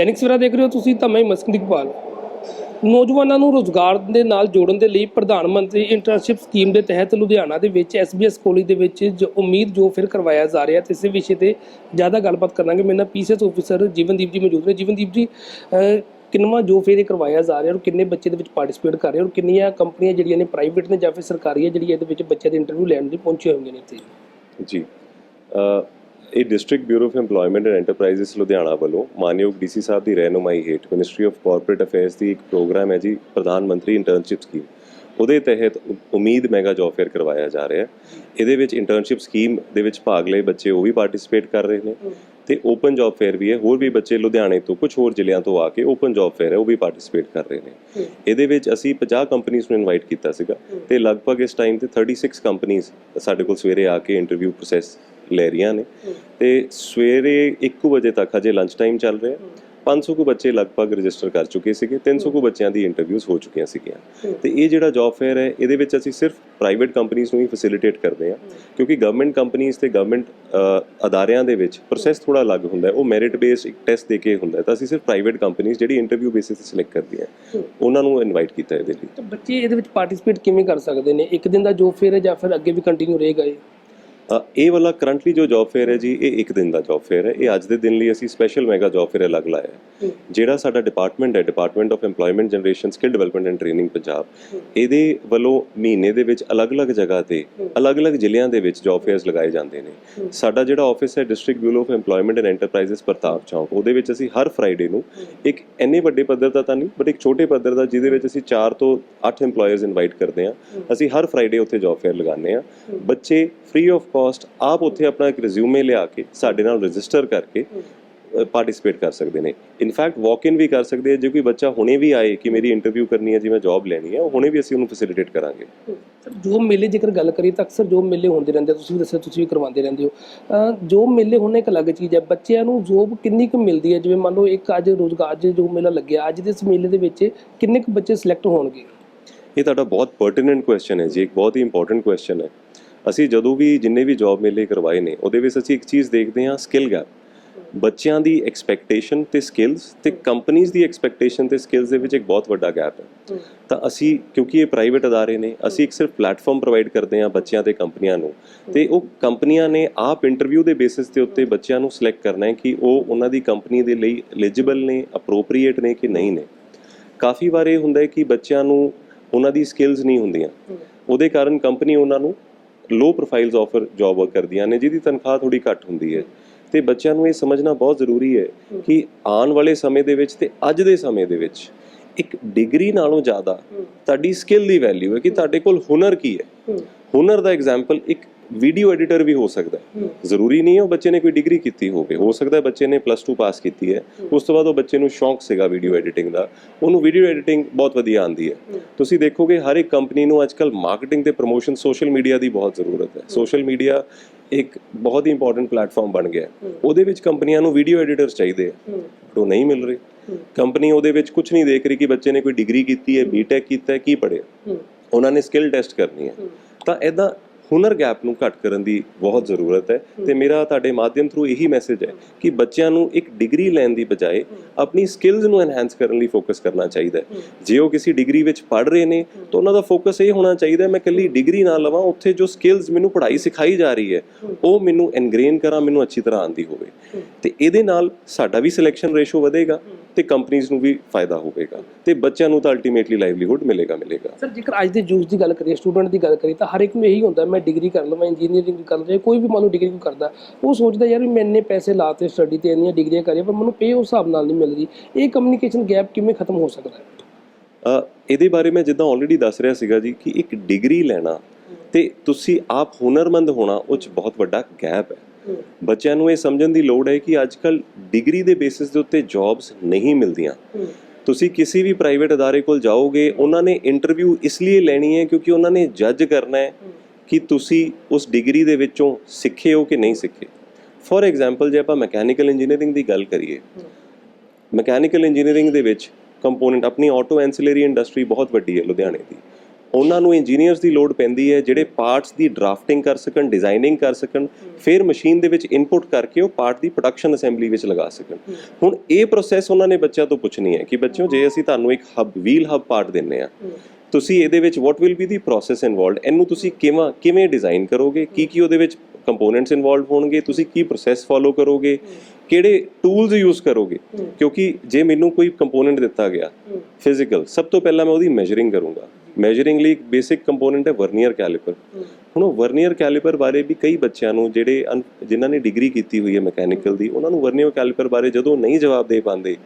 ਦੈਨਿਕ ਸਵੇਰਾ ਦੇਖ ਰਹੇ ਹੋ ਤੁਸੀਂ ਤਾਂ ਮੈਂ ਮਸਕਿੰਦ ਇਕਬਾਲ। ਨੌਜਵਾਨਾਂ ਨੂੰ ਰੋਜ਼ਗਾਰ ਦੇ ਨਾਲ ਜੋੜਨ ਦੇ ਲਈ ਪ੍ਰਧਾਨ ਮੰਤਰੀ ਇੰਟਰਨਸ਼ਿਪ ਸਕੀਮ ਦੇ ਤਹਿਤ ਲੁਧਿਆਣਾ ਦੇ ਵਿੱਚ ਐਸਬੀਐਸ ਕਾਲਜ ਦੇ ਵਿੱਚ ਜੋ ਉਮੀਦ ਜੋ ਫਿਰ ਕਰਵਾਇਆ ਜਾ ਰਿਹਾ ਤੇ ਇਸੇ ਵਿਸ਼ੇ ਤੇ ਜ਼ਿਆਦਾ ਗੱਲਬਾਤ ਕਰਾਂਗੇ। ਮੇਰੇ ਨਾਲ ਪੀਸੀਐਸ ਆਫੀਸਰ ਜੀਵਨਦੀਪ ਜੀ ਮੌਜੂਦ ਨੇ। ਜੀਵਨਦੀਪ ਜੀ ਕਿੰਨਾ ਜੋ ਫਿਰ ਇਹ ਕਰਵਾਇਆ ਜਾ ਰਿਹਾ ਔਰ ਕਿੰਨੇ ਬੱਚੇ ਦੇ ਵਿੱਚ ਪਾਰਟਿਸਿਪੇਟ ਕਰ ਰਹੇ ਔਰ ਕਿੰਨੀਆਂ ਕੰਪਨੀਆਂ ਜਿਹੜੀਆਂ ਨੇ ਪ੍ਰਾਈਵੇਟ ਨੇ ਜਾਂ ਫਿਰ ਸਰਕਾਰੀ ਹੈ ਜਿਹੜੀ ਇਹਦੇ ਵਿੱਚ ਬੱਚਿਆਂ ਦੇ ਇੰਟਰਵਿਊ ਲੈਣ ਲਈ ਪਹੁੰਚੇ ਹੋਣਗੇ ਨੇ ਇੱਥੇ? ਜੀ ਇਹ district bureau of employment and enterprises Ludhiana ਵੱਲੋਂ ਮਾਨਯੋਗ ਡੀਸੀ ਸਾਹਿਬ ਦੀ ਰਹਿਨੁਮਾਈ ਹੇਠ ਮਿਨਿਸਟਰੀ ਆਫ ਕਾਰਪੋਰੇਟ ਅਫੇਅਰਸ ਦੀ ਇੱਕ ਪ੍ਰੋਗਰਾਮ ਹੈ ਜੀ ਪ੍ਰਧਾਨ ਮੰਤਰੀ ਇੰਟਰਨਸ਼ਿਪ ਸਕੀਮ ਉਹਦੇ ਤਹਿਤ ਉਮੀਦ ਮੈਗਾ ਜੌਬ ਫੇਅਰ ਕਰਵਾਇਆ ਜਾ ਰਿਹਾ ਹੈ। ਇਹਦੇ ਵਿੱਚ ਇੰਟਰਨਸ਼ਿਪ ਸਕੀਮ ਦੇ ਵਿੱਚ ਭਾਗ ਲਏ ਬੱਚੇ ਉਹ ਵੀ ਪਾਰਟਿਸਿਪੇਟ ਕਰ ਰਹੇ ਨੇ ਤੇ ਓਪਨ ਜੌਬ ਫੇਅਰ ਵੀ ਹੈ। ਹੋਰ ਵੀ ਬੱਚੇ ਲੁਧਿਆਣੇ ਤੋਂ ਕੁਝ ਹੋਰ ਜ਼ਿਲ੍ਹਿਆਂ ਤੋਂ ਆ ਕੇ ਓਪਨ ਜੌਬ ਫੇਅਰ ਹੈ, ਉਹ ਵੀ ਪਾਰਟਿਸਿਪੇਟ ਕਰ ਰਹੇ ਨੇ। ਇਹਦੇ ਵਿੱਚ ਅਸੀਂ 50 ਕੰਪਨੀਆਂ ਨੂੰ ਇਨਵਾਈਟ ਕੀਤਾ ਸੀਗਾ ਤੇ ਲਗਭਗ ਇਸ ਟਾਈਮ ਤੇ 36 ਕੰਪਨੀਆਂ ਸਾਡੇ ਕੋਲ ਸਵੇਰੇ ਆ ਕੇ ਇੰਟਰਵਿਊ ਪ੍ਰੋਸੈਸ ਲੈ ਰਹੀਆਂ ਨੇ। ਤੇ ਸਵੇਰੇ 1 ਵਜੇ ਤੱਕ ਹਜੇ ਲੰਚ ਟਾਈਮ ਚੱਲ ਰਿਹਾ। 500 ਕੁ ਬੱਚੇ ਲਗਭਗ ਰਜਿਸਟਰ ਕਰ ਚੁੱਕੇ ਸੀਗੇ। 300 ਕੁ ਬੱਚਿਆਂ ਦੀ ਇੰਟਰਵਿਊਜ਼ ਹੋ ਚੁੱਕੀਆਂ ਸੀਗੀਆਂ। ਤੇ ਇਹ ਜਿਹੜਾ ਜੌਬ ਫੇਅਰ ਹੈ ਇਹਦੇ ਵਿੱਚ ਅਸੀਂ ਸਿਰਫ ਪ੍ਰਾਈਵੇਟ ਕੰਪਨੀਆਂ ਨੂੰ ਹੀ ਫੈਸਿਲਿਟੇਟ ਕਰਦੇ ਹਾਂ। ਕਿਉਂਕਿ ਗਵਰਨਮੈਂਟ ਕੰਪਨੀਆਂ ਤੇ ਗਵਰਨਮੈਂਟ ਅਦਾਰਿਆਂ ਦੇ ਵਿੱਚ ਪ੍ਰੋਸੈਸ ਥੋੜਾ ਅਲੱਗ ਹੁੰਦਾ ਉਹ ਮੈਰਿਟ ਬੇਸਡ ਇੱਕ ਟੈਸਟ ਦੇ ਕੇ ਹੁੰਦਾ ਤਾਂ ਅਸੀਂ ਸਿਰਫ ਪ੍ਰਾਈਵੇਟ ਕੰਪਨੀਆਂ ਜਿਹੜੀ ਇੰਟਰਵਿਊ ਬੇਸਿਸ ਤੇ ਸਿਲੈਕਟ ਕਰਦੀਆਂ ਉਹਨਾਂ ਨੂੰ ਇਨਵਾਈਟ ਕੀਤਾ ਇਹਦੇ ਲਈ। ਤਾਂ ਬੱਚੇ ਇਹਦੇ ਵਿੱਚ ਪਾਰਟਿਸਿਪੇਟ ਕਿਵੇਂ ਕਰ ਸਕਦੇ ਨੇ? ਇੱਕ ਦਿਨ ਦਾ ਜੋ ਫੇਅਰ ਹੈ ਜਾਂ ਫਿਰ ਅੱਗੇ ਵੀ ਕੰਟੀਨਿਊ ਰਹੇਗਾ ਇਹ? ਇਹ ਵਾਲਾ ਕਰੰਟਲੀ ਜੋ ਜੌਬ ਫੇਅਰ ਹੈ ਜੀ ਇਹ ਇੱਕ ਦਿਨ ਦਾ ਜੌਬ ਫੇਅਰ ਹੈ। ਇਹ ਅੱਜ ਦੇ ਦਿਨ ਲਈ ਅਸੀਂ ਸਪੈਸ਼ਲ ਮੈਗਾ ਜੌਬ ਫੇਅਰ ਅਲੱਗ ਲਾਇਆ ਹੈ। ਜਿਹੜਾ ਸਾਡਾ ਡਿਪਾਰਟਮੈਂਟ ਹੈ department of employment generation skill development and training Punjab ਇਹਦੇ ਵੱਲੋਂ ਮਹੀਨੇ ਦੇ ਵਿੱਚ ਅਲੱਗ-ਅਲੱਗ ਜਗ੍ਹਾ ਤੇ ਅਲੱਗ-ਅਲੱਗ ਜ਼ਿਲ੍ਹਿਆਂ ਦੇ ਵਿੱਚ ਜੌਬ ਫੇਅਰਸ ਲਗਾਏ ਜਾਂਦੇ ਨੇ। ਸਾਡਾ ਜਿਹੜਾ ਆਫਿਸ ਹੈ district bureau of employment and enterprises Pratap ਚੌਂਕ ਉਹਦੇ ਵਿੱਚ ਅਸੀਂ ਹਰ ਫਰਾਈਡੇ ਨੂੰ ਇੱਕ ਇੰਨੇ ਵੱਡੇ ਪੱਧਰ ਦਾ ਤਾਂ ਨਹੀਂ ਬਟ ਇੱਕ ਛੋਟੇ ਪੱਧਰ ਦਾ ਜਿਹਦੇ ਵਿੱਚ ਅਸੀਂ 4 ਤੋਂ 8 EMPLOYERS ਇਨਵਾਈਟ ਕਰਦੇ ਹਾਂ। ਅਸੀਂ ਹਰ ਫਰਾਈਡੇ ਉੱਥੇ ਜੌਬ ਫੇਅਰ ਲਗਾਉਂਦੇ ਹਾਂ। ਬੱਚੇ ਫ੍ਰੀ ਆਫ ਕਾਸਟ ਆਪ ਉੱਥੇ ਆਪਣਾ ਇੱਕ ਰਿਜ਼ਿਊਮੇ ਲਿਆ ਕੇ ਸਾਡੇ ਨਾਲ ਰਜਿਸਟਰ ਕਰਕੇ ਪਾਰਟਿਸਿਪੇਟ ਕਰ ਸਕਦੇ ਨੇ। ਇਨਫੈਕਟ ਵਾਕ ਇਨ ਵੀ ਕਰ ਸਕਦੇ ਆ ਜੇ ਕੋਈ ਬੱਚਾ ਹੁਣੇ ਵੀ ਆਏ ਕਿ ਮੇਰੀ ਇੰਟਰਵਿਊ ਕਰਨੀ ਹੈ ਜੀ ਮੈਂ ਜੌਬ ਲੈਣੀ ਹੈ ਉਹ ਹੁਣੇ ਵੀ ਅਸੀਂ ਉਹਨੂੰ ਫੈਸਿਲਿਟੇਟ ਕਰਾਂਗੇ। ਸਰ ਜੋ ਮੇਲੇ ਜੇਕਰ ਗੱਲ ਕਰੀਏ ਤਾਂ ਅਕਸਰ ਜੋ ਮੇਲੇ ਹੁੰਦੇ ਰਹਿੰਦੇ ਤੁਸੀਂ ਵੀ ਦੱਸਿਆ ਤੁਸੀਂ ਵੀ ਕਰਵਾਉਂਦੇ ਰਹਿੰਦੇ ਹੋ। ਅਹ ਜੋ ਮੇਲੇ ਹੁਣ ਇੱਕ ਅਲੱਗ ਚੀਜ਼ ਹੈ ਬੱਚਿਆਂ ਨੂੰ ਜੋਬ ਕਿੰਨੀ ਕੁ ਮਿਲਦੀ ਹੈ? ਜਿਵੇਂ ਮੰਨ ਲਓ ਇੱਕ ਅੱਜ ਰੋਜ਼ਗਾਰ ਜੇ ਜੋ ਮੇਲਾ ਲੱਗਿਆ ਅੱਜ ਦੇ ਇਸ ਮੇਲੇ ਦੇ ਵਿੱਚ ਕਿੰਨੇ ਕੁ ਬੱਚੇ ਸਿਲੈਕਟ ਹੋਣਗੇ? ਇਹ ਤੁਹਾਡਾ ਬਹੁਤ ਪਰਟੀਨੈਂਟ ਕੁਐਸਚਨ ਹੈ ਜੀ ਇੱਕ ਬਹੁਤ ਹੀ ਇੰਪੋਰਟੈਂਟ ਕੁਐਸਚਨ ਹੈ। ਅਸੀਂ ਜਦੋਂ ਵੀ ਜਿੰਨੇ ਵੀ ਜੌਬ ਮੇਲੇ ਕਰਵਾਏ ਨੇ ਉਹਦੇ ਵਿੱਚ ਅਸੀਂ ਇੱਕ ਚੀਜ਼ ਦੇਖਦੇ ਹਾਂ ਸਕਿੱਲ ਗੈਪ ਬੱਚਿਆਂ ਦੀ ਐਕਸਪੈਕਟੇਸ਼ਨ ਤੇ ਸਕਿੱਲਸ ਤੇ ਕੰਪਨੀਆਂ ਦੀ ਐਕਸਪੈਕਟੇਸ਼ਨ ਤੇ ਸਕਿੱਲਸ ਦੇ ਵਿੱਚ ਇੱਕ ਬਹੁਤ ਵੱਡਾ ਗੈਪ ਹੈ। ਤਾਂ ਅਸੀਂ ਕਿਉਂਕਿ ਇਹ ਪ੍ਰਾਈਵੇਟ ਅਦਾਰੇ ਨੇ ਅਸੀਂ ਇੱਕ ਸਿਰਫ ਪਲੇਟਫਾਰਮ ਪ੍ਰੋਵਾਈਡ ਕਰਦੇ ਹਾਂ ਬੱਚਿਆਂ ਤੇ ਕੰਪਨੀਆਂ ਨੂੰ। ਤੇ ਉਹ ਕੰਪਨੀਆਂ ਨੇ ਆਪ ਇੰਟਰਵਿਊ ਦੇ ਬੇਸਿਸ ਤੇ ਉੱਤੇ ਬੱਚਿਆਂ ਨੂੰ ਸਿਲੈਕਟ ਕਰਨਾ ਹੈ ਕਿ ਉਹ ਉਹਨਾਂ ਦੀ ਕੰਪਨੀ ਦੇ ਲਈ ਐਲੀਜੀਬਲ ਨੇ ਅਪਰੋਪਰੀਏਟ ਨੇ ਕਿ ਨਹੀਂ ਨੇ। ਕਾਫੀ ਵਾਰ ਇਹ ਹੁੰਦਾ ਹੈ ਕਿ ਬੱਚਿਆਂ ਨੂੰ ਉਹਨਾਂ ਦੀ ਸਕਿੱਲਸ ਨਹੀਂ ਹੁੰਦੀਆਂ। ਉਹਦੇ ਕਾਰਨ ਕੰਪਨੀ ਉਹਨਾਂ ਨੂੰ low profiles offer job work ਕਰਦੀਆਂ ਨੇ ਜਿਹਦੀ ਤਨਖਾਹ ਥੋੜੀ ਘੱਟ ਹੁੰਦੀ ਹੈ। ਤੇ ਬੱਚਿਆਂ ਨੂੰ ਇਹ ਸਮਝਣਾ ਬਹੁਤ ਜ਼ਰੂਰੀ ਹੈ ਕਿ ਆਉਣ ਵਾਲੇ ਸਮੇਂ ਦੇ ਵਿੱਚ ਤੇ ਅੱਜ ਦੇ ਸਮੇਂ ਦੇ ਵਿੱਚ ਇੱਕ ਡਿਗਰੀ ਨਾਲੋਂ ਜ਼ਿਆਦਾ ਤੁਹਾਡੀ ਸਕਿੱਲ ਦੀ ਵੈਲਿਊ ਹੈ ਕਿ ਤੁਹਾਡੇ ਕੋਲ ਹੁਨਰ ਕੀ ਹੈ। ਹੁਨਰ ਦਾ ਐਗਜ਼ਾਮਪਲ ਇੱਕ ਵੀਡੀਓ ਐਡੀਟਰ ਵੀ ਹੋ ਸਕਦਾ ਜ਼ਰੂਰੀ ਨਹੀਂ ਹੈ ਉਹ ਬੱਚੇ ਨੇ ਕੋਈ ਡਿਗਰੀ ਕੀਤੀ ਹੋਵੇ। ਹੋ ਸਕਦਾ ਬੱਚੇ ਨੇ ਪਲੱਸ 2 ਪਾਸ ਕੀਤੀ ਹੈ। ਉਸ ਤੋਂ ਬਾਅਦ ਉਹ ਬੱਚੇ ਨੂੰ ਸ਼ੌਂਕ ਸੀਗਾ ਵੀਡੀਓ ਐਡੀਟਿੰਗ ਦਾ। ਉਹਨੂੰ ਵੀਡੀਓ ਐਡੀਟਿੰਗ ਬਹੁਤ ਵਧੀਆ ਆਉਂਦੀ ਹੈ। ਤੁਸੀਂ ਦੇਖੋਗੇ ਹਰ ਇੱਕ ਕੰਪਨੀ ਨੂੰ ਅੱਜਕੱਲ ਮਾਰਕੀਟਿੰਗ ਤੇ ਪ੍ਰੋਮੋਸ਼ਨ ਸੋਸ਼ਲ ਮੀਡੀਆ ਦੀ ਬਹੁਤ ਜ਼ਰੂਰਤ ਹੈ। ਸੋਸ਼ਲ ਮੀਡੀਆ ਇੱਕ ਬਹੁਤ ਹੀ ਇੰਪੋਰਟੈਂਟ ਪਲੇਟਫਾਰਮ ਬਣ ਗਿਆ ਉਹਦੇ ਵਿੱਚ ਕੰਪਨੀਆਂ ਨੂੰ ਵੀਡੀਓ ਐਡੀਟਰਸ ਚਾਹੀਦੇ ਆ ਉਹ ਨਹੀਂ ਮਿਲ ਰਹੇ। ਕੰਪਨੀ ਉਹਦੇ ਵਿੱਚ ਕੁਝ ਨਹੀਂ ਦੇਖ ਰਹੀ ਕਿ ਬੱਚੇ ਨੇ ਕੋਈ ਡਿਗਰੀ ਕੀਤੀ ਹੈ ਬੀਟੈਕ ਕੀਤਾ ਹੈ ਕੀ ਪੜ੍ਹਿਆ। ਉਹਨਾਂ ਨੇ ਸਕਿੱਲ ਟੈਸਟ ਕਰਨੀ ਹੈ। ਤਾਂ ਐਦਾਂ ਹੁਨਰ ਗੈਪ ਨੂੰ ਘੱਟ ਕਰਨ ਦੀ ਬਹੁਤ ਜ਼ਰੂਰਤ ਹੈ ਤੇ ਮੇਰਾ ਤੁਹਾਡੇ ਮਾਧਿਅਮ ਥਰੂ ਇਹੀ ਮੈਸੇਜ ਹੈ ਕਿ ਬੱਚਿਆਂ ਨੂੰ ਇੱਕ ਡਿਗਰੀ ਲੈਣ ਦੀ ਬਜਾਏ ਆਪਣੀ ਸਕਿੱਲਸ ਨੂੰ ਐਨਹਾਂਸ ਕਰਨ ਲਈ ਫੋਕਸ ਕਰਨਾ ਚਾਹੀਦਾ ਹੈ। ਜੇ ਉਹ ਕਿਸੇ ਡਿਗਰੀ ਵਿੱਚ ਪੜ੍ਹ ਰਹੇ ਨੇ ਤਾਂ ਉਹਨਾਂ ਦਾ ਫੋਕਸ ਇਹ ਹੋਣਾ ਚਾਹੀਦਾ ਮੈਂ ਇਕੱਲੀ ਡਿਗਰੀ ਨਾ ਲਵਾਂ ਉੱਥੇ ਜੋ ਸਕਿੱਲਸ ਮੈਨੂੰ ਪੜ੍ਹਾਈ ਸਿਖਾਈ ਜਾ ਰਹੀ ਹੈ ਉਹ ਮੈਨੂੰ ਇਨਗ੍ਰੇਨ ਕਰਾਂ ਮੈਨੂੰ ਅੱਛੀ ਤਰ੍ਹਾਂ ਆਂਦੀ ਹੋਵੇ। ਤੇ ਇਹਦੇ ਨਾਲ ਸਾਡਾ ਵੀ ਸਿਲੈਕਸ਼ਨ ਰੇਸ਼ੋ ਵਧੇਗਾ। ਤੇ ਕੰਪਨੀਆਂ ਨੂੰ ਵੀ ਫਾਇਦਾ ਹੋਵੇਗਾ ਤੇ ਬੱਚਿਆਂ ਨੂੰ ਤਾਂ ਅਲਟੀਮੇਟਲੀ ਲਾਈਵਲੀਹੁੱਡ ਮਿਲੇਗਾ ਮਿਲੇਗਾ। ਸਰ ਜੇਕਰ ਅੱਜ ਦੇ ਯੂਥ ਦੀ ਗੱਲ ਕਰੀਏ ਸਟੂਡੈਂਟ ਦੀ ਗੱਲ ਕਰੀਏ ਤਾਂ ਹਰ ਇੱਕ ਨੂੰ ਇਹੀ ਹੁੰਦਾ ਮੈਂ ਡਿਗਰੀ ਕਰ ਲਵਾਂ ਇੰਜੀਨੀਅਰਿੰਗ ਕਰ ਲਵਾਂ ਕੋਈ ਵੀ ਮੰਨ ਲਓ ਡਿਗਰੀ ਕਰਦਾ ਉਹ ਸੋਚਦਾ ਯਾਰ ਵੀ ਮੈਂ ਇੰਨੇ ਪੈਸੇ ਲਾਤੇ ਸਟੱਡੀ ਤੇ ਇੰਨੀਆਂ ਡਿਗਰੀਆਂ ਕਰੀਆਂ ਪਰ ਮੈਨੂੰ ਪੇ ਉਸ ਹਿਸਾਬ ਨਾਲ ਨਹੀਂ ਮਿਲ ਰਹੀ ਇਹ ਕਮਿਊਨੀਕੇਸ਼ਨ ਗੈਪ ਕਿਵੇਂ ਖਤਮ ਹੋ ਸਕਦਾ ਹੈ? ਅ, ਇਹਦੇ ਬਾਰੇ ਮੈਂ ਜਿੱਦਾਂ ਆਲਰੇਡੀ ਦੱਸ ਰਿਹਾ ਸੀਗਾ ਜੀ ਕਿ ਇੱਕ ਡਿਗਰੀ ਲੈਣਾ ਤੇ ਤੁਸੀਂ ਆਪ ਹੁਨਰਮੰਦ ਹੋਣਾ ਉਹ ਚ ਬਹੁਤ ਵੱਡਾ ਗੈਪ ਹੈ। ਬੱਚਿਆਂ ਨੂੰ ਇਹ ਸਮਝਣ ਦੀ ਲੋੜ ਹੈ ਕਿ ਅੱਜਕੱਲ ਡਿਗਰੀ ਦੇ ਬੇਸਿਸ ਦੇ ਉੱਤੇ ਜੌਬਸ ਨਹੀਂ ਮਿਲਦੀਆਂ। ਤੁਸੀਂ ਕਿਸੇ ਵੀ ਪ੍ਰਾਈਵੇਟ ਅਦਾਰੇ ਕੋਲ ਜਾਓਗੇ ਉਹਨਾਂ ਨੇ ਇੰਟਰਵਿਊ ਇਸ ਲਈ ਲੈਣੀ ਹੈ ਕਿਉਂਕਿ ਉਹਨਾਂ ਨੇ ਜੱਜ ਕਰਨਾ ਹੈ ਕਿ ਤੁਸੀਂ ਉਸ ਡਿਗਰੀ ਦੇ ਵਿੱਚੋਂ ਸਿੱਖੇ ਹੋ ਕਿ ਨਹੀਂ ਸਿੱਖੇ। ਫੋਰ ਐਗਜ਼ਾਮਪਲ ਜੇ ਆਪਾਂ ਮੈਕੈਨੀਕਲ ਇੰਜੀਨੀਅਰਿੰਗ ਦੀ ਗੱਲ ਕਰੀਏ ਮੈਕੈਨੀਕਲ ਇੰਜੀਨੀਅਰਿੰਗ ਦੇ ਵਿੱਚ ਕੰਪੋਨੈਂਟ ਆਪਣੀ ਆਟੋ ਐਂਸਿਲਰੀ ਇੰਡਸਟਰੀ ਬਹੁਤ ਵੱਡੀ ਹੈ ਲੁਧਿਆਣੇ ਦੀ। ਉਹਨਾਂ ਨੂੰ ਇੰਜੀਨੀਅਰਸ ਦੀ ਲੋੜ ਪੈਂਦੀ ਹੈ ਜਿਹੜੇ ਪਾਰਟਸ ਦੀ ਡਰਾਫਟਿੰਗ ਕਰ ਸਕਣ ਡਿਜ਼ਾਈਨਿੰਗ ਕਰ ਸਕਣ, ਫਿਰ ਮਸ਼ੀਨ ਦੇ ਵਿੱਚ ਇਨਪੁਟ ਕਰਕੇ ਉਹ ਪਾਰਟ ਦੀ ਪ੍ਰੋਡਕਸ਼ਨ ਅਸੈਂਬਲੀ ਵਿੱਚ ਲਗਾ ਸਕਣ। ਹੁਣ ਇਹ ਪ੍ਰੋਸੈਸ ਉਹਨਾਂ ਨੇ ਬੱਚਿਆਂ ਤੋਂ ਪੁੱਛਣੀ ਹੈ ਕਿ ਬੱਚਿਓ, ਜੇ ਅਸੀਂ ਤੁਹਾਨੂੰ ਇੱਕ ਹਬ ਵੀਲ ਹਬ ਪਾਰਟ ਦਿੰਨੇ ਆ ਤੁਸੀਂ ਇਹਦੇ ਵਿੱਚ what will be the process involved ਇਹਨੂੰ ਤੁਸੀਂ ਕਿਵੇਂ ਕਿਵੇਂ ਡਿਜ਼ਾਈਨ ਕਰੋਗੇ? ਕੀ ਕੀ ਉਹਦੇ ਵਿੱਚ ਕੰਪੋਨੈਂਟਸ ਇਨਵੋਲਡ ਹੋਣਗੇ? ਤੁਸੀਂ ਕੀ ਪ੍ਰੋਸੈਸ ਫੋਲੋ ਕਰੋਗੇ? ਕਿਹੜੇ ਟੂਲਸ ਯੂਜ਼ ਕਰੋਗੇ? ਕਿਉਂਕਿ ਜੇ ਮੈਨੂੰ ਕੋਈ ਕੰਪੋਨੈਂਟ ਦਿੱਤਾ ਗਿਆ ਫਿਜ਼ੀਕਲ ਸਭ ਤੋਂ ਪਹਿਲਾਂ ਮੈਂ ਉਹਦੀ ਮੈਜ਼ਰਿੰਗ ਕਰੂੰਗਾ। ਮੈਜ਼ਰਿੰਗ ਲਈ ਬੇਸਿਕ ਕੰਪੋਨੈਂਟ ਹੈ ਵਰਨੀਅਰ ਕੈਲੀਪਰ ਹੁਣ ਉਹ ਵਰਨੀਅਰ ਕੈਲੀਪਰ ਬਾਰੇ ਵੀ ਕਈ ਬੱਚਿਆਂ ਨੂੰ ਜਿਹੜੇ ਜਿਨ੍ਹਾਂ ਨੇ ਡਿਗਰੀ ਕੀਤੀ ਹੋਈ ਹੈ ਮੈਕੈਨੀਕਲ ਦੀ ਉਹਨਾਂ ਨੂੰ ਵਰਨੀਅਰ ਕੈਲੀਪਰ ਬਾਰੇ ਜਦੋਂ ਨਹੀਂ ਜਵਾਬ ਦੇ ਪਾਉਂਦੇ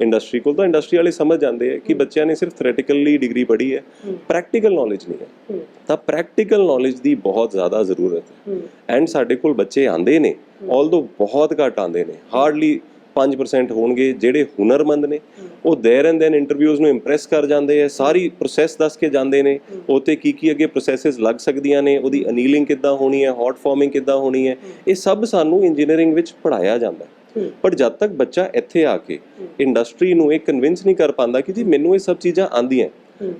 ਇੰਡਸਟਰੀ ਕੋਲ ਤਾਂ ਇੰਡਸਟਰੀ ਵਾਲੇ ਸਮਝ ਜਾਂਦੇ ਆ ਕਿ ਬੱਚਿਆਂ ਨੇ ਸਿਰਫ ਥਿਓਰੈਟਿਕਲੀ ਡਿਗਰੀ ਪੜ੍ਹੀ ਹੈ ਪ੍ਰੈਕਟੀਕਲ ਨੌਲੇਜ ਨਹੀਂ ਹੈ। ਤਾਂ ਪ੍ਰੈਕਟੀਕਲ ਨੌਲੇਜ ਦੀ ਬਹੁਤ ਜ਼ਿਆਦਾ ਜ਼ਰੂਰਤ ਹੈ। ਐਂਡ ਸਾਡੇ ਕੋਲ ਬੱਚੇ ਆਂਦੇ ਨੇ ਆਲਦੋ ਬਹੁਤ ਘੱਟ ਆਂਦੇ ਨੇ ਹਾਰਡਲੀ 5% ਹੋਣਗੇ, ਜਿਹੜੇ ਹੁਨਰਮੰਦ ਨੇ, ਉਹ ਦੇਰ ਐਂਡ ਦੈਨ ਇੰਟਰਵਿਊਜ਼ ਨੂੰ ਇੰਪ੍ਰੈਸ ਕਰ ਜਾਂਦੇ ਆ, ਸਾਰੀ ਪ੍ਰੋਸੈਸ ਦੱਸ ਕੇ ਜਾਂਦੇ ਨੇ ਉਤੇ ਕੀ ਕੀ ਅੱਗੇ ਪ੍ਰੋਸੈਸਸ ਲੱਗ ਸਕਦੀਆਂ ਨੇ, ਉਹਦੀ ਅਨੀਲਿੰਗ ਕਿੱਦਾਂ ਹੋਣੀ ਹੈ ਹੌਟ ਫਾਰਮਿੰਗ ਕਿੱਦਾਂ ਹੋਣੀ ਹੈ, ਇਹ ਸਭ ਸਾਨੂੰ ਇੰਜੀਨੀਅਰਿੰਗ ਵਿੱਚ ਪੜਾਇਆ ਜਾਂਦਾ ਹੈ। ਪਰ ਜਦ ਤੱਕ ਬੱਚਾ ਇੱਥੇ ਆ ਕੇ ਇੰਡਸਟਰੀ ਨੂੰ ਇਹ ਕਨਵਿੰਸ ਨਹੀਂ ਕਰ ਪਾਉਂਦਾ ਕਿ ਜੀ ਮੈਨੂੰ ਇਹ ਸਭ ਚੀਜ਼ਾਂ ਆਂਦੀਆਂ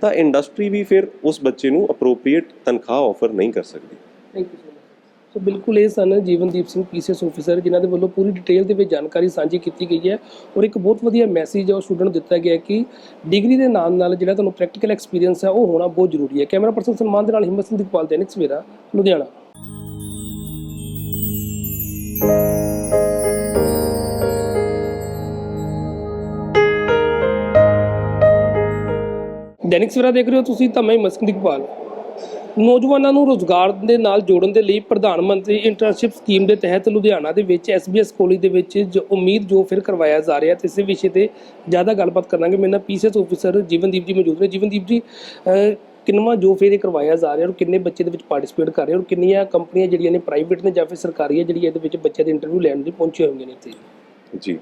ਤਾਂ ਇੰਡਸਟਰੀ ਵੀ ਫਿਰ ਉਸ ਬੱਚੇ ਨੂੰ ਅਪਰੋਪਰੀਏਟ ਤਨਖਾਹ ਆਫਰ ਨਹੀਂ ਕਰ ਸਕਦੀ। ਥੈਂਕ ਯੂ ਸੋ ਬਿਲਕੁਲ ਇਹ ਸਨ ਜੀਵਨਦੀਪ ਸਿੰਘ ਪੀਸੀਐਸ ਆਫੀਸਰ ਜਿਨ੍ਹਾਂ ਦੇ ਵੱਲੋਂ ਪੂਰੀ ਡਿਟੇਲ ਦੇ ਵਿੱਚ ਜਾਣਕਾਰੀ ਸਾਂਝੀ ਕੀਤੀ ਗਈ ਹੈ ਔਰ ਇੱਕ ਬਹੁਤ ਵਧੀਆ ਮੈਸੇਜ ਹੈ ਉਹ ਸਟੂਡੈਂਟ ਨੂੰ ਦਿੱਤਾ ਗਿਆ ਕਿ ਡਿਗਰੀ ਦੇ ਨਾਲ ਨਾਲ ਜਿਹੜਾ ਤੁਹਾਨੂੰ ਪ੍ਰੈਕਟੀਕਲ ਐਕਸਪੀਰੀਅੰਸ ਹੈ, ਉਹ ਹੋਣਾ ਬਹੁਤ ਜ਼ਰੂਰੀ ਹੈ। ਕੈਮਰਾ ਪਰਸਨ ਸਨਮਾਨ ਦੇ ਨਾਲ ਹਿੰਮਤ ਸਿੰਘ ਦੀਪਾਲ ਦੈਨਿਕ ਸਵੇਰਾ ਲੁਧਿਆਣਾ। ਦੈਨਿਕ ਸਵੇਰਾ ਦੇਖ ਰਹੇ ਹੋ ਤੁਸੀਂ ਤਾਂ ਮੈਂ ਹਿੰਮਤ ਸਿੰਘ ਦੀਪਾਲ। ਨੌਜਵਾਨਾਂ ਨੂੰ ਰੋਜ਼ਗਾਰ ਦੇ ਨਾਲ ਜੋੜਨ ਦੇ ਲਈ ਪ੍ਰਧਾਨ ਮੰਤਰੀ ਇੰਟਰਨਸ਼ਿਪ ਸਕੀਮ ਦੇ ਤਹਿਤ ਲੁਧਿਆਣਾ ਦੇ ਵਿੱਚ ਐਸਬੀਐਸ ਕਾਲਜ ਦੇ ਵਿੱਚ ਜੋ ਉਮੀਦ ਜੋ ਫਿਰ ਕਰਵਾਇਆ ਜਾ ਰਿਹਾ ਤੇ ਇਸੇ ਵਿਸ਼ੇ ਤੇ ਜ਼ਿਆਦਾ ਗੱਲਬਾਤ ਕਰਾਂਗੇ। ਮੇਰੇ ਨਾਲ ਪੀਸੀਐਸ ਆਫੀਸਰ ਜੀਵਨਦੀਪ ਜੀ ਮੌਜੂਦ ਨੇ। ਜੀਵਨਦੀਪ ਜੀ ਕਿੰਨਾ ਜੋ ਫਿਰ ਇਹ ਕਰਵਾਇਆ ਜਾ ਰਿਹਾ ਔਰ ਕਿੰਨੇ ਬੱਚੇ ਦੇ ਵਿੱਚ ਪਾਰਟਿਸਿਪੇਟ ਕਰ ਰਹੇ ਔਰ ਕਿੰਨੀਆਂ ਕੰਪਨੀਆਂ ਜਿਹੜੀਆਂ ਨੇ ਪ੍ਰਾਈਵੇਟ ਨੇ ਜਾਂ ਫਿਰ ਸਰਕਾਰੀ ਹੈ ਜਿਹੜੀ ਇਹਦੇ ਵਿੱਚ ਬੱਚਿਆਂ ਦੇ ਇੰਟਰਵਿਊ ਲੈਣ ਲਈ ਪਹੁੰਚੇ ਹੋਣਗੇ ਨੇ ਇੱਥੇ? ਜੀ।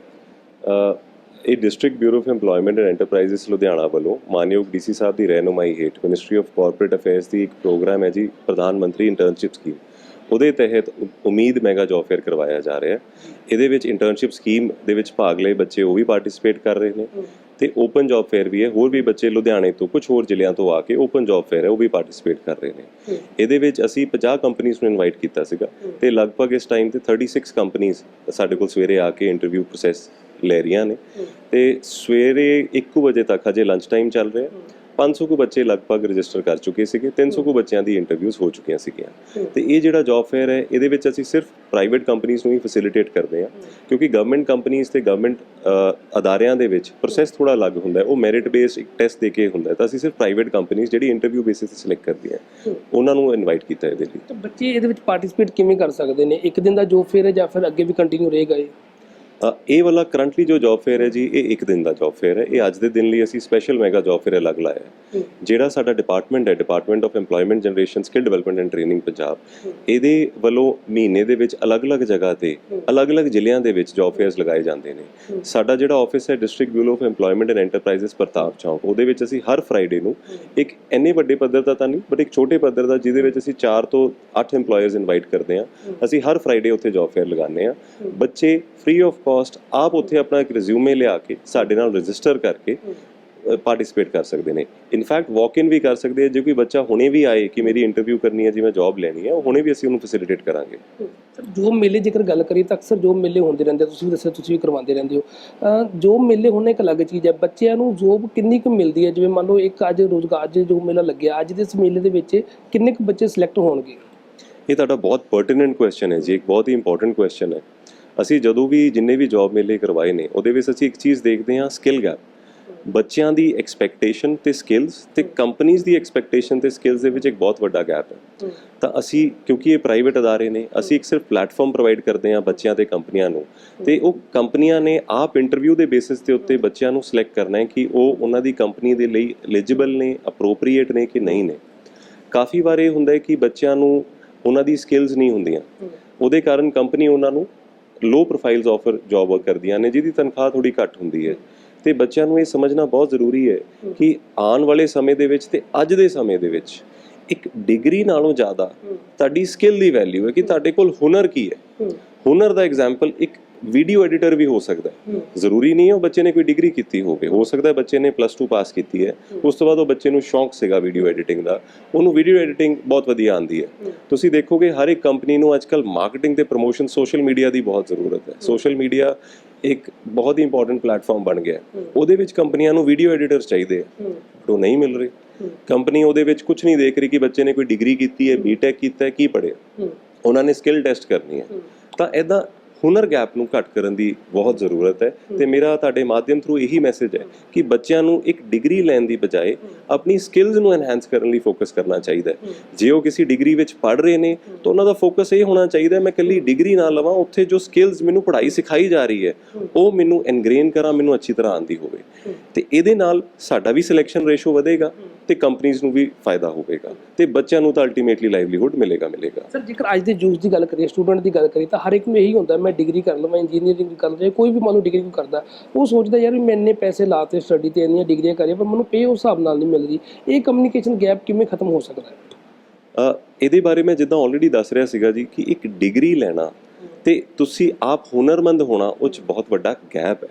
ਇਹ district bureau of employment and enterprises Ludhiana ਵੱਲੋਂ ਮਾਨਯੋਗ ਡੀਸੀ ਸਾਹਿਬ ਦੀ ਰਹਿਨੁਮਾਈ ਹੇਠ ਮਿਨਿਸਟਰੀ ਆਫ ਕਾਰਪੋਰੇਟ ਅਫੇਅਰਸ ਦੀ ਇੱਕ ਪ੍ਰੋਗਰਾਮ ਹੈ ਜੀ, ਪ੍ਰਧਾਨ ਮੰਤਰੀ ਇੰਟਰਨਸ਼ਿਪ ਸਕੀਮ ਉਹਦੇ ਤਹਿਤ ਉਮੀਦ ਮੈਗਾ ਜੌਬ ਫੇਅਰ ਕਰਵਾਇਆ ਜਾ ਰਿਹਾ ਹੈ। ਇਹਦੇ ਵਿੱਚ ਇੰਟਰਨਸ਼ਿਪ ਸਕੀਮ ਦੇ ਵਿੱਚ ਭਾਗ ਲਏ ਬੱਚੇ ਉਹ ਵੀ ਪਾਰਟਿਸਿਪੇਟ ਕਰ ਰਹੇ ਨੇ ਤੇ ਓਪਨ ਜੌਬ ਫੇਅਰ ਵੀ ਹੈ। ਹੋਰ ਵੀ ਬੱਚੇ ਲੁਧਿਆਣੇ ਤੋਂ ਕੁਝ ਹੋਰ ਜ਼ਿਲ੍ਹਿਆਂ ਤੋਂ ਆ ਕੇ ਓਪਨ ਜੌਬ ਫੇਅਰ ਹੈ, ਉਹ ਵੀ ਪਾਰਟਿਸਿਪੇਟ ਕਰ ਰਹੇ ਨੇ। ਇਹਦੇ ਵਿੱਚ ਅਸੀਂ 50 ਕੰਪਨੀਆਂ ਨੂੰ ਇਨਵਾਈਟ ਕੀਤਾ ਸੀਗਾ ਤੇ ਲਗਭਗ ਇਸ ਟਾਈਮ ਤੇ 36 ਕੰਪਨੀਆਂ ਸਾਡੇ ਕੋਲ ਸਵੇਰੇ ਆ ਕੇ ਇੰਟਰਵਿਊ ਪ੍ਰੋਸੈਸ ਲੈ ਰਹੀਆਂ ਨੇ। ਤੇ ਸਵੇਰੇ 1 ਵਜੇ ਤੱਕ ਹਜੇ ਲੰਚ ਟਾਈਮ ਚੱਲ ਰਿਹਾ। 500 ਕੁ ਬੱਚੇ ਲਗਭਗ ਰਜਿਸਟਰ ਕਰ ਚੁੱਕੇ ਸੀਗੇ। 300 ਕੁ ਬੱਚਿਆਂ ਦੀ ਇੰਟਰਵਿਊਜ਼ ਹੋ ਚੁੱਕੀਆਂ ਸੀਗੀਆਂ। ਤੇ ਇਹ ਜਿਹੜਾ ਜੌਬ ਫੇਅਰ ਹੈ ਇਹਦੇ ਵਿੱਚ ਅਸੀਂ ਸਿਰਫ ਪ੍ਰਾਈਵੇਟ ਕੰਪਨੀਆਂ ਨੂੰ ਹੀ ਫੈਸਿਲਿਟੇਟ ਕਰਦੇ ਹਾਂ। ਕਿਉਂਕਿ ਗਵਰਨਮੈਂਟ ਕੰਪਨੀਆਂ ਤੇ ਗਵਰਨਮੈਂਟ ਅਦਾਰਿਆਂ ਦੇ ਵਿੱਚ ਪ੍ਰੋਸੈਸ ਥੋੜਾ ਅਲੱਗ ਹੁੰਦਾ ਹੈ। ਉਹ ਮੈਰਿਟ ਬੇਸਡ ਇੱਕ ਟੈਸਟ ਦੇ ਕੇ ਹੁੰਦਾ ਹੈ। ਤਾਂ ਅਸੀਂ ਸਿਰਫ ਪ੍ਰਾਈਵੇਟ ਕੰਪਨੀਆਂ ਜਿਹੜੀ ਇੰਟਰਵਿਊ ਬੇਸਿਸ ਤੇ ਸਿਲੈਕਟ ਕਰਦੀਆਂ ਉਹਨਾਂ ਨੂੰ ਇਨਵਾਈਟ ਕੀਤਾ ਇਹਦੇ ਲਈ। ਤਾਂ ਬੱਚੇ ਇਹਦੇ ਵਿੱਚ ਪਾਰਟਿਸਿਪੇਟ ਕਿਵੇਂ ਕਰ ਸਕਦੇ ਨੇ? ਇੱਕ ਦਿਨ ਦਾ ਜੋ ਫੇਅਰ ਹੈ ਜਾਂ ਫਿਰ ਅੱਗੇ ਵੀ ਕੰਟੀਨਿਊ ਰਹੇਗਾ ਇਹ? ਅ, ਇਹ ਵਾਲਾ ਕਰੰਟਲੀ ਜੋ ਜੌਬ ਫੇਅਰ ਹੈ ਜੀ ਇਹ ਇੱਕ ਦਿਨ ਦਾ ਜੌਬ ਫੇਅਰ ਹੈ। ਇਹ ਅੱਜ ਦੇ ਦਿਨ ਲਈ ਅਸੀਂ ਸਪੈਸ਼ਲ ਮੈਗਾ ਜੌਬ ਫੇਅਰ ਅਲੱਗ ਲਾਇਆ ਹੈ। ਜਿਹੜਾ ਸਾਡਾ ਡਿਪਾਰਟਮੈਂਟ ਹੈ department of employment generation skill development and training Punjab ਇਹਦੇ ਵੱਲੋਂ ਮਹੀਨੇ ਦੇ ਵਿੱਚ ਅਲੱਗ-ਅਲੱਗ ਜਗ੍ਹਾ ਤੇ ਅਲੱਗ-ਅਲੱਗ ਜ਼ਿਲ੍ਹਿਆਂ ਦੇ ਵਿੱਚ ਜੌਬ ਫੇਅਰਸ ਲਗਾਏ ਜਾਂਦੇ ਨੇ। ਸਾਡਾ ਜਿਹੜਾ ਆਫਿਸ ਹੈ district bureau of employment and enterprises Pratap ਚੌਂਕ ਉਹਦੇ ਵਿੱਚ ਅਸੀਂ ਹਰ ਫਰਾਈਡੇ ਨੂੰ ਇੱਕ ਇੰਨੇ ਵੱਡੇ ਪੱਧਰ ਦਾ ਤਾਂ ਨਹੀਂ ਬਟ ਇੱਕ ਛੋਟੇ ਪੱਧਰ ਦਾ ਜਿਹਦੇ ਵਿੱਚ ਅਸੀਂ 4 ਤੋਂ 8 EMPLOYERS ਇਨਵਾਈਟ ਕਰਦੇ ਹਾਂ। ਅਸੀਂ ਹਰ ਫਰਾਈਡੇ ਉੱਥੇ ਜੌਬ ਫੇਅਰ ਲਗਾਉਂਦੇ ਹਾਂ। ਬੱਚੇ ਫ੍ਰੀ ਆਫ ਕਾਸਟ ਆਪ ਉੱਥੇ ਆਪਣਾ ਇੱਕ ਰਿਜ਼ਿਊਮੇ ਲਿਆ ਕੇ ਸਾਡੇ ਨਾਲ ਰਜਿਸਟਰ ਕਰਕੇ ਪਾਰਟਿਸਿਪੇਟ ਕਰ ਸਕਦੇ ਨੇ। ਇਨਫੈਕਟ ਵਾਕ ਇਨ ਵੀ ਕਰ ਸਕਦੇ ਆ ਜੇ ਕੋਈ ਬੱਚਾ ਹੁਣੇ ਵੀ ਆਏ ਕਿ ਮੇਰੀ ਇੰਟਰਵਿਊ ਕਰਨੀ ਹੈ ਜੀ ਮੈਂ ਜੌਬ ਲੈਣੀ ਹੈ ਉਹ ਹੁਣੇ ਵੀ ਅਸੀਂ ਉਹਨੂੰ ਫੈਸਿਲਿਟੇਟ ਕਰਾਂਗੇ। ਸਰ ਜੋ ਮੇਲੇ ਜੇਕਰ ਗੱਲ ਕਰੀਏ ਤਾਂ ਅਕਸਰ ਜੋ ਮੇਲੇ ਹੁੰਦੇ ਰਹਿੰਦੇ ਤੁਸੀਂ ਵੀ ਦੱਸਿਆ ਤੁਸੀਂ ਵੀ ਕਰਵਾਉਂਦੇ ਰਹਿੰਦੇ ਹੋ ਜੋ ਮੇਲੇ ਹੁਣ ਇੱਕ ਅਲੱਗ ਚੀਜ਼ ਹੈ ਬੱਚਿਆਂ ਨੂੰ ਜੋਬ ਕਿੰਨੀ ਕੁ ਮਿਲਦੀ ਹੈ ਜਿਵੇਂ ਮੰਨ ਲਓ ਇੱਕ ਅੱਜ ਰੋਜ਼ਗਾਰ ਜੇ ਜੋ ਮੇਲਾ ਲੱਗਿਆ ਅੱਜ ਦੇ ਇਸ ਮੇਲੇ ਦੇ ਵਿੱਚ ਕਿੰਨੇ ਕੁ ਬੱਚੇ ਸਿਲੈਕਟ ਹੋਣਗੇ? ਇਹ ਤੁਹਾਡਾ ਬਹੁਤ ਪਰਟੀਨੈਂਟ ਕੁਐਸਚਨ ਹੈ ਜੀ ਇੱਕ ਬਹੁਤ ਹੀ ਇੰਪੋਰਟੈਂਟ ਕੁਐਸਚਨ ਹੈ। ਅਸੀਂ ਜਦੋਂ ਵੀ ਜਿੰਨੇ ਵੀ ਜੌਬ ਮੇਲੇ ਕਰਵਾਏ ਨੇ ਉਹਦੇ ਵਿੱਚ ਅਸੀਂ ਇੱਕ ਚੀਜ਼ ਦੇਖਦੇ ਹਾਂ ਸਕਿੱਲ ਗੈਪ ਬੱਚਿਆਂ ਦੀ ਐਕਸਪੈਕਟੇਸ਼ਨ ਤੇ ਸਕਿੱਲਸ ਤੇ ਕੰਪਨੀਆਂ ਦੀ ਐਕਸਪੈਕਟੇਸ਼ਨ ਤੇ ਸਕਿੱਲਸ ਦੇ ਵਿੱਚ ਇੱਕ ਬਹੁਤ ਵੱਡਾ ਗੈਪ ਹੈ। ਤਾਂ ਅਸੀਂ ਕਿਉਂਕਿ ਇਹ ਪ੍ਰਾਈਵੇਟ ਅਦਾਰੇ ਨੇ ਅਸੀਂ ਇੱਕ ਸਿਰਫ ਪਲੇਟਫਾਰਮ ਪ੍ਰੋਵਾਈਡ ਕਰਦੇ ਹਾਂ ਬੱਚਿਆਂ ਤੇ ਕੰਪਨੀਆਂ ਨੂੰ। ਤੇ ਉਹ ਕੰਪਨੀਆਂ ਨੇ ਆਪ ਇੰਟਰਵਿਊ ਦੇ ਬੇਸਿਸ ਤੇ ਉੱਤੇ ਬੱਚਿਆਂ ਨੂੰ ਸਿਲੈਕਟ ਕਰਨਾ ਹੈ ਕਿ ਉਹ ਉਹਨਾਂ ਦੀ ਕੰਪਨੀ ਦੇ ਲਈ ਐਲੀਜੀਬਲ ਨੇ ਅਪਰੋਪਰੀਏਟ ਨੇ ਕਿ ਨਹੀਂ ਨੇ। ਕਾਫੀ ਵਾਰ ਇਹ ਹੁੰਦਾ ਹੈ ਕਿ ਬੱਚਿਆਂ ਨੂੰ ਉਹਨਾਂ ਦੀ ਸਕਿੱਲਸ ਨਹੀਂ ਹੁੰਦੀਆਂ। ਉਹਦੇ ਕਾਰਨ ਕੰਪਨੀ ਉਹਨਾਂ ਨੂੰ ਲੋ ਪ੍ਰੋਫਾਈਲਸ ਆਫਰ ਜੌਬ ਕਰਦੀਆਂ ਨੇ ਜਿਹਦੀ ਤਨਖਾਹ ਥੋੜੀ ਘੱਟ ਹੁੰਦੀ ਹੈ। ਤੇ ਬੱਚਿਆਂ ਨੂੰ ਇਹ ਸਮਝਣਾ ਬਹੁਤ ਜ਼ਰੂਰੀ ਹੈ ਕਿ ਆਉਣ ਵਾਲੇ ਸਮੇਂ ਦੇ ਵਿੱਚ ਤੇ ਅੱਜ ਦੇ ਸਮੇਂ ਦੇ ਵਿੱਚ ਇੱਕ ਡਿਗਰੀ ਨਾਲੋਂ ਜ਼ਿਆਦਾ ਤੁਹਾਡੀ ਸਕਿੱਲ ਦੀ ਵੈਲਿਊ ਹੈ ਕਿ ਤੁਹਾਡੇ ਕੋਲ ਹੁਨਰ ਕੀ ਹੈ। ਹੁਨਰ ਦਾ ਐਗਜ਼ਾਮਪਲ ਇੱਕ ਵੀਡੀਓ ਐਡੀਟਰ ਵੀ ਹੋ ਸਕਦਾ ਹੈ। ਜ਼ਰੂਰੀ ਨਹੀਂ ਹੈ ਉਹ ਬੱਚੇ ਨੇ ਕੋਈ ਡਿਗਰੀ ਕੀਤੀ ਹੋਵੇ। ਹੋ ਸਕਦਾ ਹੈ ਬੱਚੇ ਨੇ ਪਲੱਸ 2 ਪਾਸ ਕੀਤੀ ਹੈ। ਉਸ ਤੋਂ ਬਾਅਦ ਉਹ ਬੱਚੇ ਨੂੰ ਸ਼ੌਂਕ ਸੀਗਾ ਵੀਡੀਓ ਐਡੀਟਿੰਗ ਦਾ। ਉਹਨੂੰ ਵੀਡੀਓ ਐਡੀਟਿੰਗ ਬਹੁਤ ਵਧੀਆ ਆਉਂਦੀ ਹੈ। ਤੁਸੀਂ ਦੇਖੋਗੇ ਹਰ ਇੱਕ ਕੰਪਨੀ ਨੂੰ ਅੱਜਕੱਲ ਮਾਰਕੀਟਿੰਗ ਤੇ ਪ੍ਰੋਮੋਸ਼ਨ ਸੋਸ਼ਲ ਮੀਡੀਆ ਦੀ ਬਹੁਤ ਜ਼ਰੂਰਤ ਹੈ। ਸੋਸ਼ਲ ਮੀਡੀਆ ਇੱਕ ਬਹੁਤ ਹੀ ਇੰਪੋਰਟੈਂਟ ਪਲੇਟਫਾਰਮ ਬਣ ਗਿਆ ਉਹਦੇ ਵਿੱਚ ਕੰਪਨੀਆਂ ਨੂੰ ਵੀਡੀਓ ਐਡੀਟਰਸ ਚਾਹੀਦੇ ਆ ਉਹ ਨਹੀਂ ਮਿਲ ਰਹੇ। ਕੰਪਨੀ ਉਹਦੇ ਵਿੱਚ ਕੁਝ ਨਹੀਂ ਦੇਖ ਰਹੀ ਕਿ ਬੱਚੇ ਨੇ ਕੋਈ ਡਿਗਰੀ ਕੀਤੀ ਹੈ ਬੀਟੈਕ ਕੀਤਾ ਹੈ ਕੀ ਪੜ੍ਹਿਆ। ਉਹਨਾਂ ਨੇ ਸਕਿੱਲ ਟੈਸਟ ਕਰਨੀ ਹੈ। ਤਾਂ ਐਦਾਂ ਹੁਨਰ ਗੈਪ ਨੂੰ ਘੱਟ ਕਰਨ ਦੀ ਬਹੁਤ ਜ਼ਰੂਰਤ ਹੈ ਤੇ ਮੇਰਾ ਤੁਹਾਡੇ ਮਾਧਿਅਮ ਥਰੂ ਇਹੀ ਮੈਸੇਜ ਹੈ ਕਿ ਬੱਚਿਆਂ ਨੂੰ ਇੱਕ ਡਿਗਰੀ ਲੈਣ ਦੀ ਬਜਾਏ ਆਪਣੀ ਸਕਿੱਲਸ ਨੂੰ ਐਨਹਾਂਸ ਕਰਨ ਲਈ ਫੋਕਸ ਕਰਨਾ ਚਾਹੀਦਾ ਹੈ। ਜੇ ਉਹ ਕਿਸੇ ਡਿਗਰੀ ਵਿੱਚ ਪੜ੍ਹ ਰਹੇ ਨੇ ਤਾਂ ਉਹਨਾਂ ਦਾ ਫੋਕਸ ਇਹ ਹੋਣਾ ਚਾਹੀਦਾ ਮੈਂ ਇਕੱਲੀ ਡਿਗਰੀ ਨਾ ਲਵਾਂ ਉੱਥੇ ਜੋ ਸਕਿੱਲਸ ਮੈਨੂੰ ਪੜ੍ਹਾਈ ਸਿਖਾਈ ਜਾ ਰਹੀ ਹੈ ਉਹ ਮੈਨੂੰ ਇਨਗ੍ਰੇਨ ਕਰਾਂ ਮੈਨੂੰ ਅੱਛੀ ਤਰ੍ਹਾਂ ਆਂਦੀ ਹੋਵੇ। ਤੇ ਇਹਦੇ ਨਾਲ ਸਾਡਾ ਵੀ ਸਿਲੈਕਸ਼ਨ ਰੇਸ਼ੋ ਵਧੇਗਾ। ਤੇ ਕੰਪਨੀਆਂ ਨੂੰ ਵੀ ਫਾਇਦਾ ਹੋਵੇਗਾ ਤੇ ਬੱਚਿਆਂ ਨੂੰ ਤਾਂ ਅਲਟੀਮੇਟਲੀ ਲਾਈਵਲੀਹੁੱਡ ਮਿਲੇਗਾ ਮਿਲੇਗਾ। ਸਰ ਜੇਕਰ ਅੱਜ ਦੇ ਯੂਥ ਦੀ ਗੱਲ ਕਰੀਏ ਸਟੂਡੈਂਟ ਦੀ ਗੱਲ ਕਰੀਏ ਤਾਂ ਹਰ ਇੱਕ ਨੂੰ ਇਹੀ ਹੁੰਦਾ ਮੈਂ ਡਿਗਰੀ ਕਰ ਲਵਾਂ ਇੰਜੀਨੀਅਰਿੰਗ ਕਰ ਲਵਾਂ ਕੋਈ ਵੀ ਮੰਨ ਲਓ ਡਿਗਰੀ ਕਰਦਾ ਉਹ ਸੋਚਦਾ ਯਾਰ ਵੀ ਮੈਂ ਇੰਨੇ ਪੈਸੇ ਲਾਤੇ ਸਟੱਡੀ ਤੇ ਇੰਨੀਆਂ ਡਿਗਰੀਆਂ ਕਰੀਆਂ ਪਰ ਮੈਨੂੰ ਪੇ ਉਸ ਹਿਸਾਬ ਨਾਲ ਨਹੀਂ ਮਿਲ ਰਹੀ ਇਹ ਕਮਿਊਨੀਕੇਸ਼ਨ ਗੈਪ ਕਿਵੇਂ ਖਤਮ ਹੋ ਸਕਦਾ ਹੈ? ਇਹਦੇ ਬਾਰੇ ਮੈਂ ਜਿੱਦਾਂ ਆਲਰੇਡੀ ਦੱਸ ਰਿਹਾ ਸੀਗਾ ਜੀ ਕਿ ਇੱਕ ਡਿਗਰੀ ਲੈਣਾ ਤੇ ਤੁਸੀਂ ਆਪ ਹੁਨਰਮੰਦ ਹੋਣਾ ਉਹ ਚ ਬਹੁਤ ਵੱਡਾ ਗੈਪ ਹੈ।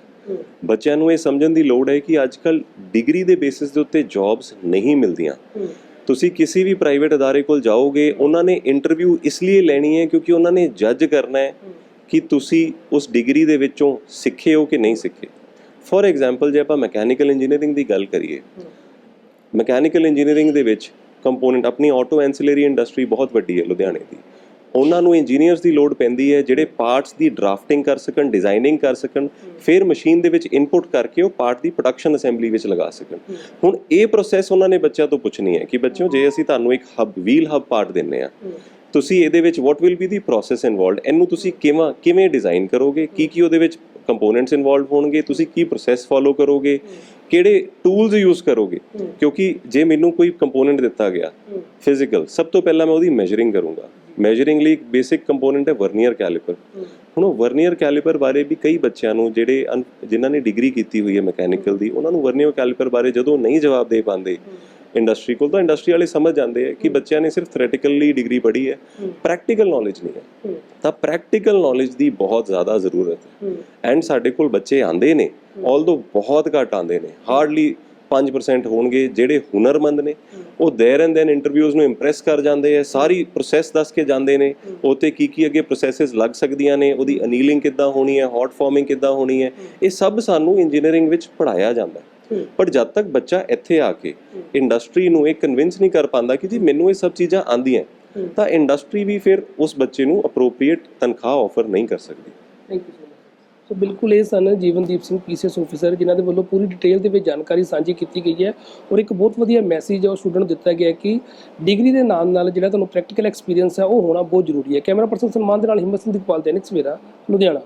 ਬੱਚਿਆਂ ਨੂੰ ਇਹ ਸਮਝਣ ਦੀ ਲੋੜ ਹੈ ਕਿ ਅੱਜਕੱਲ ਡਿਗਰੀ ਦੇ ਬੇਸਿਸ ਦੇ ਉੱਤੇ ਜੌਬਸ ਨਹੀਂ ਮਿਲਦੀਆਂ। ਤੁਸੀਂ ਕਿਸੇ ਵੀ ਪ੍ਰਾਈਵੇਟ ਅਦਾਰੇ ਕੋਲ ਜਾਓਗੇ ਉਹਨਾਂ ਨੇ ਇੰਟਰਵਿਊ ਇਸ ਲਈ ਲੈਣੀ ਹੈ ਕਿਉਂਕਿ ਉਹਨਾਂ ਨੇ ਜੱਜ ਕਰਨਾ ਹੈ ਕਿ ਤੁਸੀਂ ਉਸ ਡਿਗਰੀ ਦੇ ਵਿੱਚੋਂ ਸਿੱਖੇ ਹੋ ਕਿ ਨਹੀਂ ਸਿੱਖੇ। ਫੋਰ ਐਗਜ਼ਾਮਪਲ ਜੇ ਆਪਾਂ ਮੈਕੈਨੀਕਲ ਇੰਜੀਨੀਅਰਿੰਗ ਦੀ ਗੱਲ ਕਰੀਏ ਮੈਕੈਨੀਕਲ ਇੰਜੀਨੀਅਰਿੰਗ ਦੇ ਵਿੱਚ ਕੰਪੋਨੈਂਟ ਆਪਣੀ ਆਟੋ ਐਂਸਿਲਰੀ ਇੰਡਸਟਰੀ ਬਹੁਤ ਵੱਡੀ ਹੈ ਲੁਧਿਆਣੇ ਦੀ। ਉਹਨਾਂ ਨੂੰ ਇੰਜੀਨੀਅਰਸ ਦੀ ਲੋੜ ਪੈਂਦੀ ਹੈ ਜਿਹੜੇ ਪਾਰਟਸ ਦੀ ਡਰਾਫਟਿੰਗ ਕਰ ਸਕਣ ਡਿਜ਼ਾਈਨਿੰਗ ਕਰ ਸਕਣ, ਫਿਰ ਮਸ਼ੀਨ ਦੇ ਵਿੱਚ ਇਨਪੁਟ ਕਰਕੇ ਉਹ ਪਾਰਟ ਦੀ ਪ੍ਰੋਡਕਸ਼ਨ ਅਸੈਂਬਲੀ ਵਿੱਚ ਲਗਾ ਸਕਣ। ਹੁਣ ਇਹ ਪ੍ਰੋਸੈਸ ਉਹਨਾਂ ਨੇ ਬੱਚਿਆਂ ਤੋਂ ਪੁੱਛਣੀ ਹੈ ਕਿ ਬੱਚਿਓ, ਜੇ ਅਸੀਂ ਤੁਹਾਨੂੰ ਇੱਕ ਹਬ ਵੀਲ ਹਬ ਪਾਰਟ ਦਿੰਨੇ ਆ ਤੁਸੀਂ ਇਹਦੇ ਵਿੱਚ what will be the process involved ਇਹਨੂੰ ਤੁਸੀਂ ਕਿਵੇਂ ਕਿਵੇਂ ਡਿਜ਼ਾਈਨ ਕਰੋਗੇ? ਕੀ ਕੀ ਉਹਦੇ ਵਿੱਚ ਕੰਪੋਨੈਂਟਸ ਇਨਵੋਲਡ ਹੋਣਗੇ? ਤੁਸੀਂ ਕੀ ਪ੍ਰੋਸੈਸ ਫੋਲੋ ਕਰੋਗੇ? ਕਿਹੜੇ ਟੂਲਸ ਯੂਜ਼ ਕਰੋਗੇ? ਕਿਉਂਕਿ ਜੇ ਮੈਨੂੰ ਕੋਈ ਕੰਪੋਨੈਂਟ ਦਿੱਤਾ ਗਿਆ ਫਿਜ਼ੀਕਲ ਸਭ ਤੋਂ ਪਹਿਲਾਂ ਮੈਂ ਉਹਦੀ ਮੈਜ਼ਰਿੰਗ ਕਰੂੰਗਾ। ਮੈਜ਼ਰਿੰਗ ਲਈ ਇੱਕ ਬੇਸਿਕ ਕੰਪੋਨੈਂਟ ਹੈ ਵਰਨੀਅਰ ਕੈਲੀਪਰ ਹੁਣ ਉਹ ਵਰਨੀਅਰ ਕੈਲੀਪਰ ਬਾਰੇ ਵੀ ਕਈ ਬੱਚਿਆਂ ਨੂੰ ਜਿਹੜੇ ਜਿਨ੍ਹਾਂ ਨੇ ਡਿਗਰੀ ਕੀਤੀ ਹੋਈ ਹੈ ਮੈਕੈਨੀਕਲ ਦੀ ਉਹਨਾਂ ਨੂੰ ਵਰਨੀਅਰ ਕੈਲੀਪਰ ਬਾਰੇ ਜਦੋਂ ਨਹੀਂ ਜਵਾਬ ਦੇ ਪਾਉਂਦੇ ਇੰਡਸਟਰੀ ਕੋਲ ਤਾਂ ਇੰਡਸਟਰੀ ਵਾਲੇ ਸਮਝ ਜਾਂਦੇ ਆ ਕਿ ਬੱਚਿਆਂ ਨੇ ਸਿਰਫ ਥਿਓਰੈਟਿਕਲੀ ਡਿਗਰੀ ਪੜ੍ਹੀ ਹੈ। ਪ੍ਰੈਕਟੀਕਲ ਨੌਲੇਜ ਨਹੀਂ ਹੈ। ਤਾਂ ਪ੍ਰੈਕਟੀਕਲ ਨੌਲੇਜ ਦੀ ਬਹੁਤ ਜ਼ਿਆਦਾ ਜ਼ਰੂਰਤ ਹੈ। ਐਂਡ ਸਾਡੇ ਕੋਲ ਬੱਚੇ ਆਂਦੇ ਨੇ। ਆਲਦੋ ਬਹੁਤ ਘੱਟ ਆਂਦੇ ਨੇ। ਹਾਰਡਲੀ 5% ਹੋਣਗੇ ਜਿਹੜੇ ਹੁਨਰਮੰਦ ਨੇ। ਉਹ ਦੇਰ ਐਂਡ ਦੈਨ ਇੰਟਰਵਿਊਜ਼ ਨੂੰ ਇੰਪ੍ਰੈਸ ਕਰ ਜਾਂਦੇ ਆ। ਸਾਰੀ ਪ੍ਰੋਸੈਸ ਦੱਸ ਕੇ ਜਾਂਦੇ ਨੇ। ਉਤੇ ਕੀ ਕੀ ਅੱਗੇ ਪ੍ਰੋਸੈਸਸ ਲੱਗ ਸਕਦੀਆਂ ਨੇ। ਉਹਦੀ ਅਨੀਲਿੰਗ ਕਿੱਦਾਂ ਹੋਣੀ ਹੈ? ਹੌਟ ਫਾਰਮਿੰਗ ਕਿੱਦਾਂ ਹੋਣੀ ਹੈ? ਇਹ ਸਭ ਸਾਨੂੰ ਇੰਜੀਨੀਅਰਿੰਗ ਵਿੱਚ ਪੜਾਇਆ ਜਾਂਦਾ ਹੈ। ਪਰ ਜਦ ਤੱਕ ਬੱਚਾ ਇੱਥੇ ਆ ਕੇ ਇੰਡਸਟਰੀ ਨੂੰ ਇਹ ਕਨਵਿੰਸ ਨਹੀਂ ਕਰ ਪਾਉਂਦਾ ਕਿ ਜੀ ਮੈਨੂੰ ਇਹ ਸਭ ਚੀਜ਼ਾਂ ਆਂਦੀਆਂ ਤਾਂ ਇੰਡਸਟਰੀ ਵੀ ਫਿਰ ਉਸ ਬੱਚੇ ਨੂੰ ਅਪਰੋਪਰੀਏਟ ਤਨਖਾਹ ਆਫਰ ਨਹੀਂ ਕਰ ਸਕਦੀ। ਥੈਂਕ ਯੂ ਸੋ ਬਿਲਕੁਲ ਇਹ ਸਨ ਜੀਵਨਦੀਪ ਸਿੰਘ ਪੀਸੀਐਸ ਆਫੀਸਰ ਜਿਨ੍ਹਾਂ ਦੇ ਵੱਲੋਂ ਪੂਰੀ ਡਿਟੇਲ ਦੇ ਵਿੱਚ ਜਾਣਕਾਰੀ ਸਾਂਝੀ ਕੀਤੀ ਗਈ ਹੈ ਔਰ ਇੱਕ ਬਹੁਤ ਵਧੀਆ ਮੈਸੇਜ ਉਹ ਸਟੂਡੈਂਟ ਦਿੱਤਾ ਗਿਆ ਕਿ ਡਿਗਰੀ ਦੇ ਨਾਲ ਨਾਲ ਜਿਹੜਾ ਤੁਹਾਨੂੰ ਪ੍ਰੈਕਟੀਕਲ ਐਕਸਪੀਰੀਅੰਸ ਹੈ, ਉਹ ਹੋਣਾ ਬਹੁਤ ਜ਼ਰੂਰੀ ਹੈ। ਕੈਮਰਾ ਪਰਸਨ ਸਨਮਾਨ ਦੇ ਨਾਲ ਹਿੰਮਤ ਸਿੰਘ ਦੀਪਾਲ ਦੈਨਿਕ ਸਵੇਰਾ, ਲੁਧਿਆਣਾ।